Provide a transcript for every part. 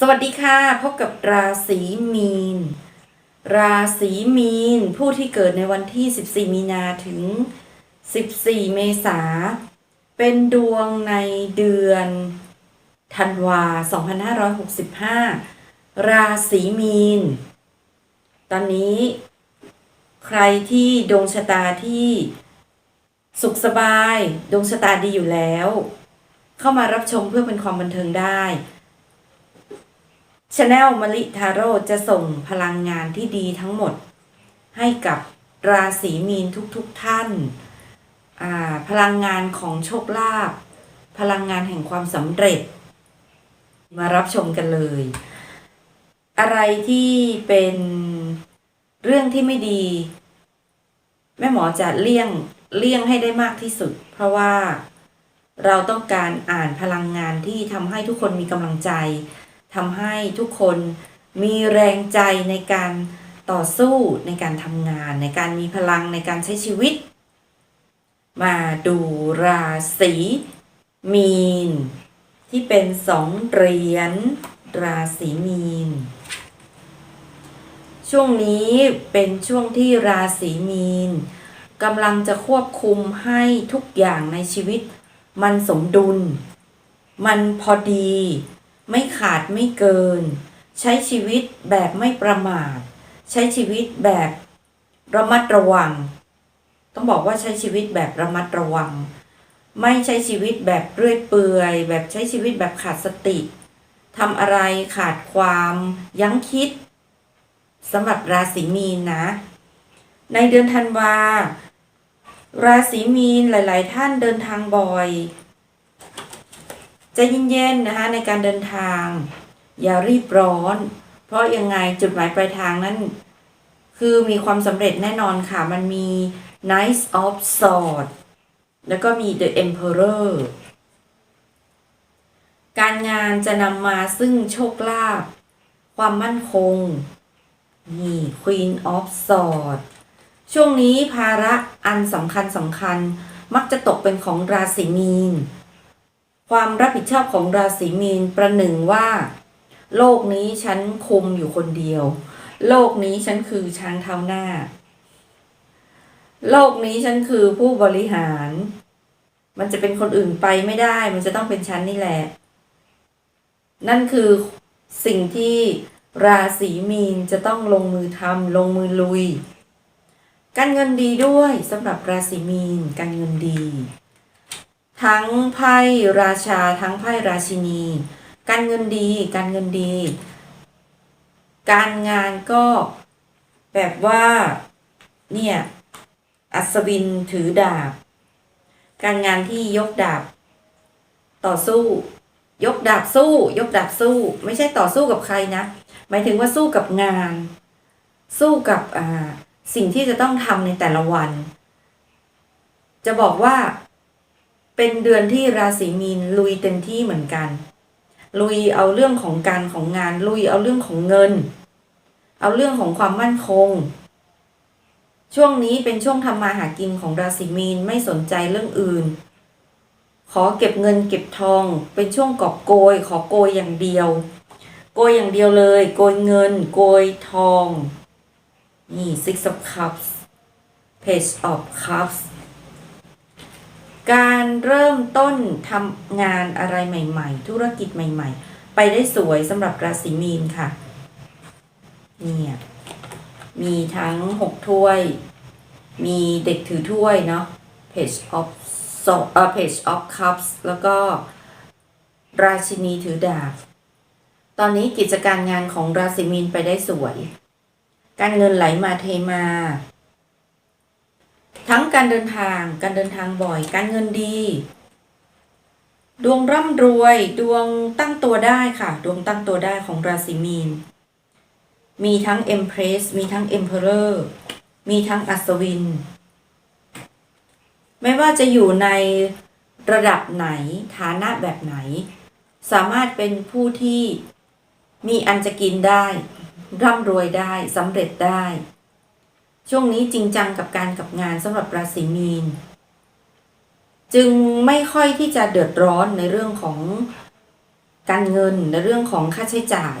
สวัสดีค่ะ พบกับราศีมีน ราศีมีน ผู้ที่เกิดในวันที่ 14 มีนาถึง 14 เมษาเป็นดวงในเดือนธันวา 2565 ราศีมีน ตอนนี้ ใครที่ดวงชะตาที่สุขสบายดวงชะตาดีอยู่แล้ว เข้ามารับชมเพื่อเป็นความบันเทิงได้ ชาแนลมะลิทาโร่จะส่งพลังงานที่ดีทั้งหมด ให้กับราศีมีนทุกๆทท่านาพลังงานของโชคลาภพลังงานแห่งความสำเร็จ มารับชมกันเลย อะไรที่เป็นเรื่องที่ไม่ดี แม่หมอจะเลี่ยงเลี่ยงให้ได้มากที่สุด เพราะว่าเราต้องการอ่านพลังงานที่ทำให้ทุกคนมีกำลังใจ ทำให้ทุกคนมีแรงใจในการต่อสู้ในการทำงาน ในการมีพลังในการใช้ชีวิต มาดูราศีมีน ที่เป็นสองเหรียญราศีมีน ช่วงนี้เป็นช่วงที่ราศีมีนกำลังจะควบคุมให้ทุกอย่างในชีวิต มันสมดุล มันพอดี ไม่ขาดไม่เกิน ใช้ชีวิตแบบไม่ประมาท ใช้ชีวิตแบบระมัดระวัง ต้องบอกว่าใช้ชีวิตแบบระมัดระวัง ไม่ใช้ชีวิตแบบเรื่อยเปื่อย แบบใช้ชีวิตแบบขาดสติทำอะไรขาดความยั้งคิดสำหรับราศีมีนนะ ในเดือนธันวา ราศีมีนหลาย ๆ ท่านเดินทางบ่อย ใจะเย็นๆนะคะในการเดินทาง อย่ารีบร้อน เพราะยังไงจุดหมายปลายทางนั้นคือมีความสำเร็จแน่นอนค่ะ มันมี Knight of Swords แล้วก็มี The Emperor การงานจะนำมาซึ่งโชคลาภความมั่นคง นี่ Queen of Swords ช่วงนี้ภาระอันสำคัญสำคัญมักจะตกเป็นของราศีมีน ความรับผิดชอบของราศีมีนประหนึ่งว่า โลกนี้ฉันคุมอยู่คนเดียว โลกนี้ฉันคือช้างเท้าหน้า โลกนี้ฉันคือผู้บริหาร มันจะเป็นคนอื่นไปไม่ได้ มันจะต้องเป็นฉันนี่แหละ นั่นคือสิ่งที่ราศีมีนจะต้องลงมือทำลงมือลุย การเงินดีด้วยสำหรับราศีมีนการเงินดี ทั้งไพ่ราชา ทั้งไพ่ราชินี การเงินดี การเงินดี การงานก็แบบว่าเนี่ย อัศวินถือดาบ การงานที่ยกดาบ ต่อสู้ ยกดาบสู้ ยกดาบสู้ ไม่ใช่ต่อสู้กับใครนะ หมายถึงว่าสู้กับงาน สู้กับอ่าสิ่งที่จะต้องทำในแต่ละวัน จะบอกว่า เป็นเดือนที่ราศีมีนลุยเต็มที่เหมือนกัน ลุยเอาเรื่องของการของงาน ลุยเอาเรื่องของเงิน เอาเรื่องของความมั่นคง ช่วงนี้เป็นช่วงทำมาหากินของราศีมีนไม่สนใจเรื่องอื่น ขอเก็บเงินเก็บทอง เป็นช่วงกอบโกย ขอโกยอย่างเดียว โกยอย่างเดียวเลย โกยเงิน โกยทองนี่ six of cups page of cups การเริ่มต้นทำงานอะไรใหม่ ๆ ธุรกิจใหม่ ๆ ไปได้สวยสำหรับราศีมีนค่ะ เนี่ยมีทั้งหกถ้วย มีเด็กถือถ้วยเนาะ page of so เอ่อ page of cups แล้วก็ราชินีถือดาบ ตอนนี้กิจการงานของราศีมีนไปได้สวย การเงินไหลมาเทมา ทั้งการเดินทาง การเดินทางบ่อย การเงินดี ดวงร่ำรวย ดวงตั้งตัวได้ค่ะ ดวงตั้งตัวได้ของราศีมีน มีทั้ง Empress มีทั้ง Emperor มีทั้งอัศวิน ไม่ว่าจะอยู่ในระดับไหน ฐานะแบบไหน สามารถเป็นผู้ที่มีอันจะกินได้ ร่ำรวยได้สำเร็จได้ ช่วงนี้จริงจังกับการกับงานสำหรับราศีมีน จึงไม่ค่อยที่จะเดือดร้อนในเรื่องของการเงินในเรื่องของค่าใช้จ่าย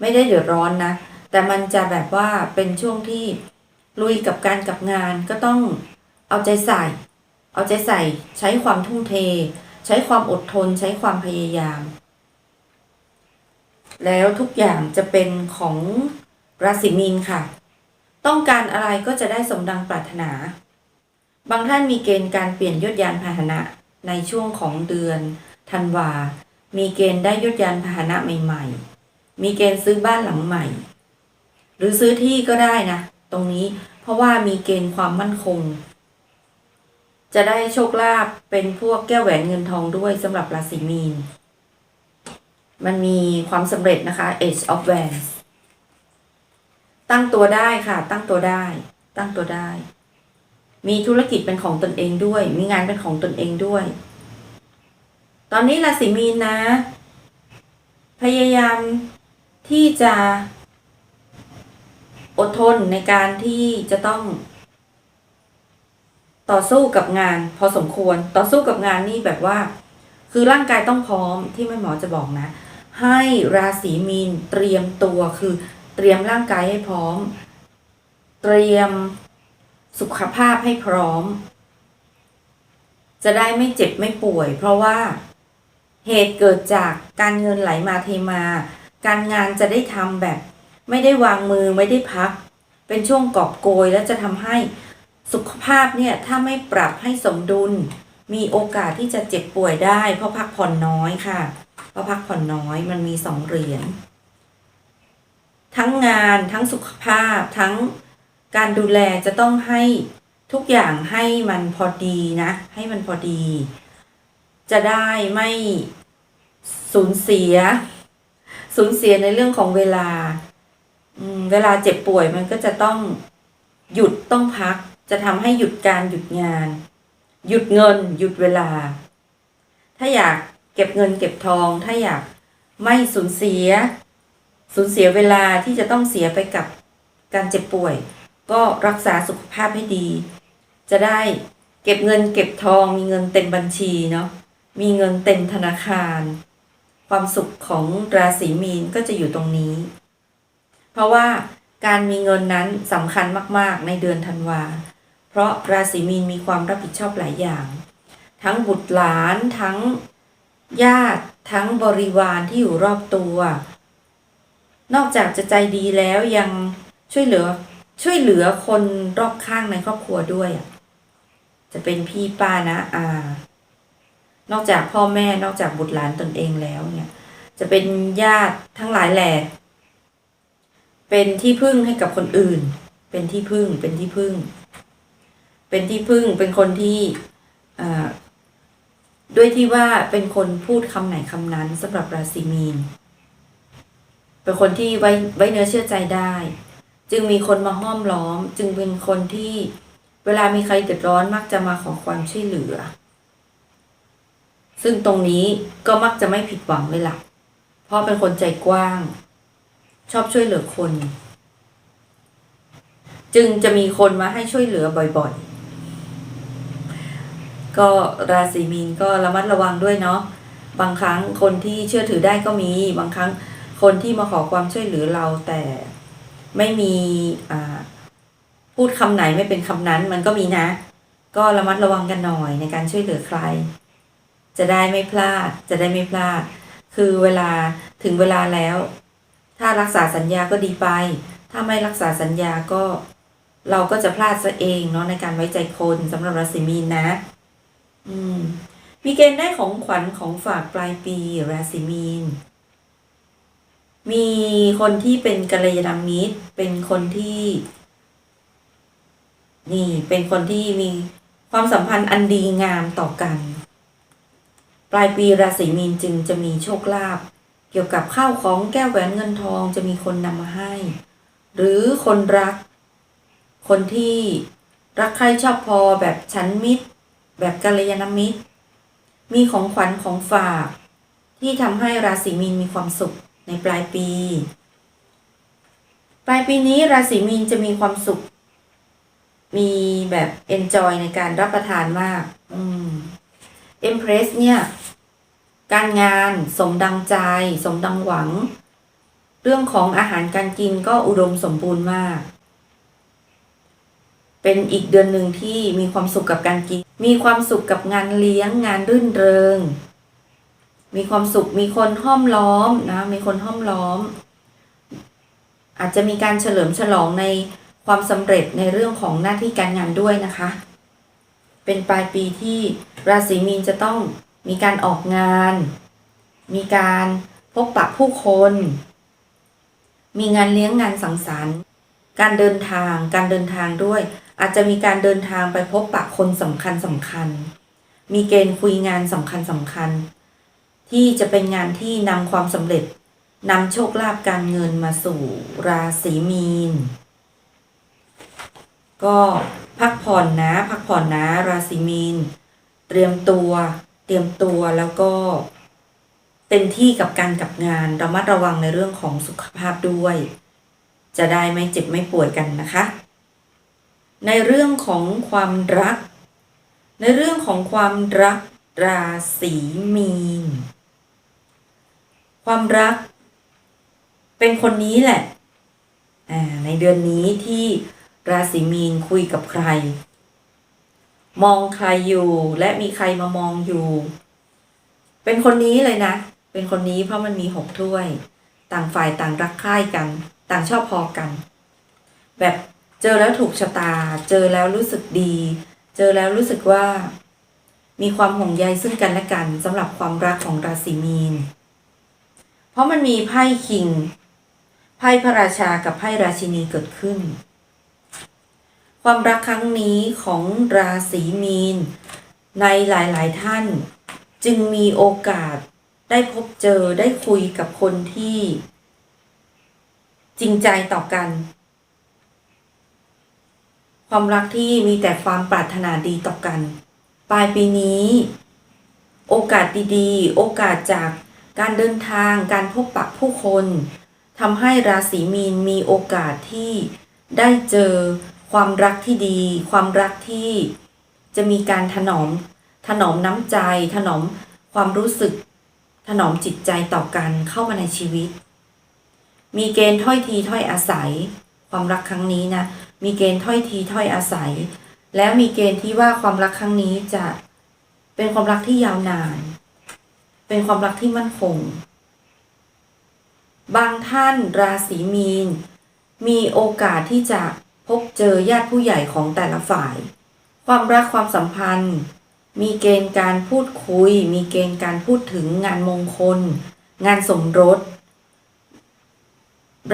ไม่ได้เดือดร้อนนะ แต่มันจะแบบว่าเป็นช่วงที่ลุยกับการกับงานก็ต้องเอาใจใส่ เอาใจใส่ใช้ความทุ่มเท ใช้ความอดทน ใช้ความพยายาม แล้วทุกอย่างจะเป็นของราศีมีนค่ะ ต้องการอะไรก็จะได้สมดังปรารถนา บางท่านมีเกณฑ์การเปลี่ยนยศยานพาหนะในช่วงของเดือนธันวา มีเกณฑ์ได้ยศยานพาหนะใหม่ ๆ มีเกณฑ์ซื้อบ้านหลังใหม่ หรือซื้อที่ก็ได้นะ ตรงนี้เพราะว่ามีเกณฑ์ความมั่นคง จะได้โชคลาภเป็นพวกแก้วแหวนเงินทองด้วยสำหรับราศีมีน มันมีความสำเร็จนะคะ Age of Wands ตั้งตัวได้ค่ะ ตั้งตัวได้ ตั้งตัวได้ มีธุรกิจเป็นของตนเองด้วย มีงานเป็นของตนเองด้วย ตอนนี้ราศีมีนนะ พยายามที่จะอดทนในการที่จะต้อง ต่อสู้กับงานพอสมควร ต่อสู้กับงานนี่แบบว่า คือร่างกายต้องพร้อมที่แม่หมอจะบอกนะ ให้ราศีมีนเตรียมตัวคือ เตรียมร่างกายให้พร้อม เตรียมสุขภาพให้พร้อม จะได้ไม่เจ็บไม่ป่วย เพราะว่าเหตุเกิดจากการเงินไหลมาเทมา การงานจะได้ทำแบบ ไม่ได้วางมือไม่ได้พัก เป็นช่วงกอบโกยแล้วจะทำให้สุขภาพเนี่ยถ้าไม่ปรับให้สมดุล มีโอกาสที่จะเจ็บป่วยได้ เพราะพักผ่อนน้อยค่ะ เพราะพักผ่อนน้อยมันมีสองเหรียญ ทั้งงานทั้งสุขภาพ ทั้งการดูแลจะต้องให้ทุกอย่างให้มันพอดีนะ ให้มันพอดี จะได้ไม่สูญเสีย สูญเสียในเรื่องของเวลาเวลาเจ็บป่วยมันก็จะต้องหยุดต้องพัก จะทำให้หยุดการหยุดงาน หยุดเงิน หยุดเวลา ถ้าอยากเก็บเงินเก็บทอง ถ้าอยากไม่สูญเสีย สูญเสียเวลาที่จะต้องเสียไปกับการเจ็บป่วย ก็รักษาสุขภาพให้ดี จะได้เก็บเงินเก็บทอง มีเงินเต็มบัญชีเนาะมีเงินเต็มธนาคาร ความสุขของราศีมีนก็จะอยู่ตรงนี้ เพราะว่าการมีเงินนั้นสำคัญมาก ๆ ในเดือนธันวา เพราะราศีมีนมีความรับผิดชอบหลายอย่าง ทั้งบุตรหลานทั้งญาติทั้งบริวารที่อยู่รอบตัว นอกจากจะใจดีแล้วยังช่วยเหลือ ช่วยเหลือคนรอบข้างในครอบครัวด้วยจะเป็นพี่ป้านะอา นอกจากพ่อแม่นอกจากบุตรหลานตนเองแล้วเนี่ย จะเป็นญาติทั้งหลายแหล่เป็นที่พึ่งให้กับคนอื่น เป็นที่พึ่ง เป็นที่พึ่ง เป็นที่พึ่ง เป็นคนที่ด้วยที่ว่าเป็นคนพูดคำไหนคำนั้นสำหรับราศีมีน เป็นคนที่ไว้ไว้เนื้อเชื่อใจได้ จึงมีคนมาห้อมล้อม จึงเป็นคนที่เวลามีใครเดือดร้อนมักจะมาขอความช่วยเหลือ ซึ่งตรงนี้ก็มักจะไม่ผิดหวังเลยล่ะ เพราะเป็นคนใจกว้าง ชอบช่วยเหลือคน จึงจะมีคนมาให้ช่วยเหลือบ่อยๆ ก็ราศีมีนก็ระมัดระวังด้วยเนาะ บางครั้งคนที่เชื่อถือได้ก็มี บางครั้ง คนที่มาขอความช่วยเหลือเราแต่ไม่มีอ่าพูดคำไหนไม่เป็นคำนั้นมันก็มีนะ ก็ระมัดระวังกันหน่อยในการช่วยเหลือใคร จะได้ไม่พลาด จะได้ไม่พลาด คือเวลาถึงเวลาแล้ว ถ้ารักษาสัญญาก็ดีไป ถ้าไม่รักษาสัญญาก็เราก็จะพลาดซะเองเนาะในการไว้ใจคนสำหรับราศีมีนนะ อืมมีเกณฑ์ได้ของขวัญของฝากปลายปีราศีมีน มีคนที่เป็นกัลยาณมิตร เป็นคนที่ นี่เป็นคนที่มีความสัมพันธ์อันดีงามต่อกัน ปลายปีราศีมีนจึงจะมีโชคลาภเกี่ยวกับข้าวของแก้วแหวนเงินทองจะมีคนนำมาให้ หรือคนรัก คนที่รักใครชอบพอแบบชั้นมิตร แบบกัลยาณมิตร มีของขวัญของฝาก ที่ทำให้ราศีมีนมีความสุข ในปลายปี ปลายปีนี้ราศีมีนจะมีความสุข มีแบบเอนจอยในการรับประทานมาก อืมเอ็มเพรสเนี่ย การงานสมดังใจ สมดังหวัง เรื่องของอาหารการกินก็อุดมสมบูรณ์มาก เป็นอีกเดือนหนึ่งที่มีความสุขกับการกิน มีความสุขกับงานเลี้ยงงานรื่นเริง มีความสุข มีคนห้อมล้อมนะ มีคนห้อมล้อม อาจจะมีการเฉลิมฉลองในความสำเร็จในเรื่องของหน้าที่การงานด้วยนะคะ เป็นปลายปีที่ราศีมีนจะต้องมีการออกงาน มีการพบปะผู้คน มีงานเลี้ยงงานสังสรรค์ การเดินทาง การเดินทางด้วย อาจจะมีการเดินทางไปพบปะคนสำคัญสำคัญ มีเกณฑ์คุยงานสำคัญสำคัญ ที่จะเป็นงานที่นำความสำเร็จนำโชคลาภการเงินมาสู่ราศีมีน ก็พักผ่อนนะ พักผ่อนนะ ราศีมีน เตรียมตัว เตรียมตัวแล้วก็ เต็มที่กับการกับงานระมัดระวังในเรื่องของสุขภาพด้วย จะได้ไม่เจ็บไม่ป่วยกันนะคะ ในเรื่องของความรัก ในเรื่องของความรักราศีมีน ความรัก เป็นคนนี้แหละในเดือนนี้ที่ราศีมีนคุยกับใคร มองใครอยู่และมีใครมามองอยู่ เป็นคนนี้เลยนะ เป็นคนนี้เพราะมันมีหกถ้วย ต่างฝ่ายต่างรักใคร่กัน ต่างชอบพอกัน แบบเจอแล้วถูกชะตา เจอแล้วรู้สึกดี เจอแล้วรู้สึกว่า มีความห่วงใยซึ่งกันและกันสำหรับความรักของราศีมีน เพราะมันมีไพ่คิง ไพ่พระราชากับไพ่ราชินีเกิดขึ้น ความรักครั้งนี้ของราศีมีน ในหลายๆท่าน จึงมีโอกาสได้พบเจอได้คุยกับคนที่ จริงใจต่อกัน ความรักที่มีแต่ความปรารถนาดีต่อกัน ปลายปีนี้ โอกาสดีๆ โอกาสจาก การเดินทางการพบปะผู้คนทำให้ราศีมีนมีโอกาสที่ได้เจอความรักที่ดี ความรักที่จะมีการถนอม ถนอมน้ำใจ ถนอมความรู้สึก ถนอมจิตใจต่อกันเข้ามาในชีวิต มีเกณฑ์ถ้อยทีถ้อยอาศัย ความรักครั้งนี้นะ มีเกณฑ์ถ้อยทีถ้อยอาศัย แล้วมีเกณฑ์ที่ว่าความรักครั้งนี้จะเป็นความรักที่ยาวนาน เป็นความรักที่มั่นคง บางท่านราศีมีน มีโอกาสที่จะพบเจอญาติผู้ใหญ่ของแต่ละฝ่าย ความรักความสัมพันธ์ มีเกณฑ์การพูดคุย มีเกณฑ์การพูดถึงงานมงคล งานสมรส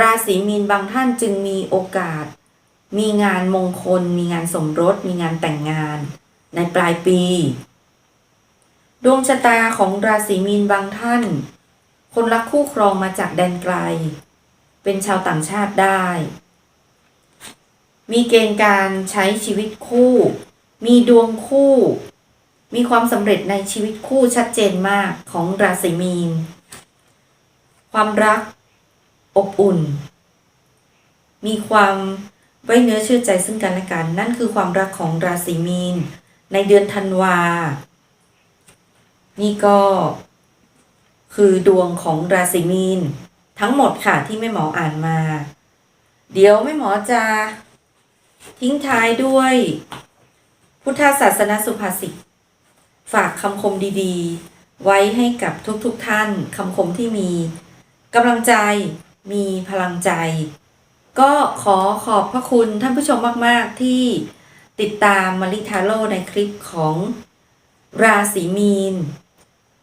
ราศีมีนบางท่านจึงมีโอกาส มีงานมงคล มีงานสมรส มีงานแต่งงาน ในปลายปี ดวงชะตาของราศีมีนบางท่าน คนรักคู่ครองมาจากแดนไกล เป็นชาวต่างชาติได้ มีเกณฑ์การใช้ชีวิตคู่ มีดวงคู่ มีความสำเร็จในชีวิตคู่ชัดเจนมากของราศีมีน ความรัก อบอุ่น มีความไว้เนื้อเชื่อใจซึ่งกันและกัน นั่นคือความรักของราศีมีน ในเดือนธันวา นี่ก็คือดวงของราศีมีน ทั้งหมดค่ะที่แม่หมออ่านมา เดี๋ยวแม่หมอจะทิ้งท้ายด้วย พุทธศาสนสุภาษิตฝากคำคมดีๆ ไว้ให้กับทุกๆทท่านคำคมที่มีกำลังใจมีพลังใจ ก็ขอขอบพระคุณท่านผู้ชมมาก ๆ ที่ติดตามมาริทาโรในคลิปของราศีมีน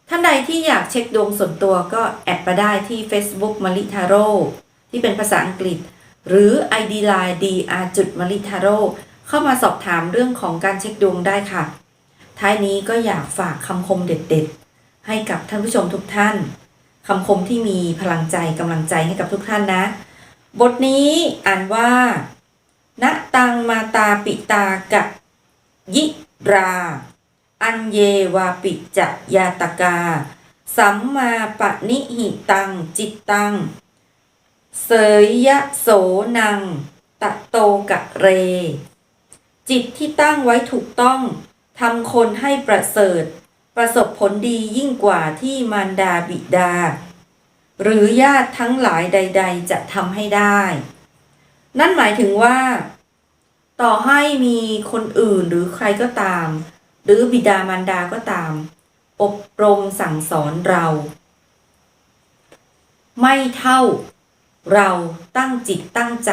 ท่านใดที่อยากเช็คดวงส่วนตัวก็แอดมาได้ที่ Facebook มาริทาโร่ที่เป็นภาษาอังกฤษ หรือ ID Line dr จุดมาริทาโร่เข้ามาสอบถามเรื่องของการเช็คดวงได้ค่ะ ท้ายนี้ก็อยากฝากคำคมเด็ดๆ ให้กับท่านผู้ชมทุกท่านคำคมที่มีพลังใจกำลังใจให้กับทุกท่านนะ บทนี้อ่านว่าณตังมาตาปิตากะยิรา อัญเยวาปิจะยาตกา สัมมาปณิหิตังจิตตัง เสยยะโสนัง ตะโตกะเร จิตที่ตั้งไว้ถูกต้องทำคนให้ประเสริฐ ประสบผลดียิ่งกว่าที่มารดาบิดา หรือญาติทั้งหลายใด ๆ จะทำให้ได้ นั่นหมายถึงว่า ต่อให้มีคนอื่นหรือใครก็ตาม หรือบิดามารดาก็ตาม อบรมสั่งสอนเรา ไม่เท่าเราตั้งจิตตั้งใจ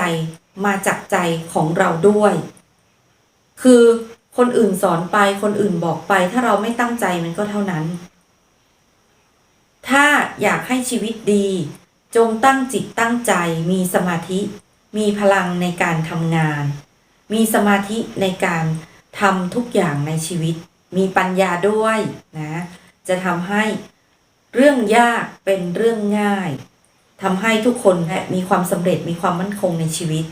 มาจากใจของเราด้วย คือคนอื่นสอนไปคนอื่นบอกไป ถ้าเราไม่ตั้งใจมันก็เท่านั้น ถ้าอยากให้ชีวิตดี จงตั้งจิตตั้งใจ มีสมาธิ มีพลังในการทำงาน มีสมาธิในการ ทำทุกอย่างในชีวิต มีปัญญาด้วยนะจะทำให้เรื่องยากเป็นเรื่องง่ายทำให้ทุกคนมีความสำเร็จมีความมั่นคงในชีวิต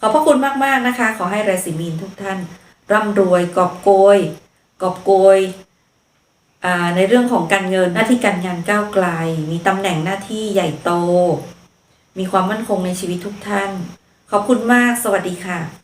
ขอบพระคุณมาก ๆ นะคะ ขอให้ราศีมีนทุกท่าน ร่ำรวยกอบโกยกอบโกยในเรื่องของการเงินหน้าที่การงานก้าวไกล มีตำแหน่งหน้าที่ใหญ่โต มีความมั่นคงในชีวิตทุกท่าน ขอบคุณมาก สวัสดีค่ะ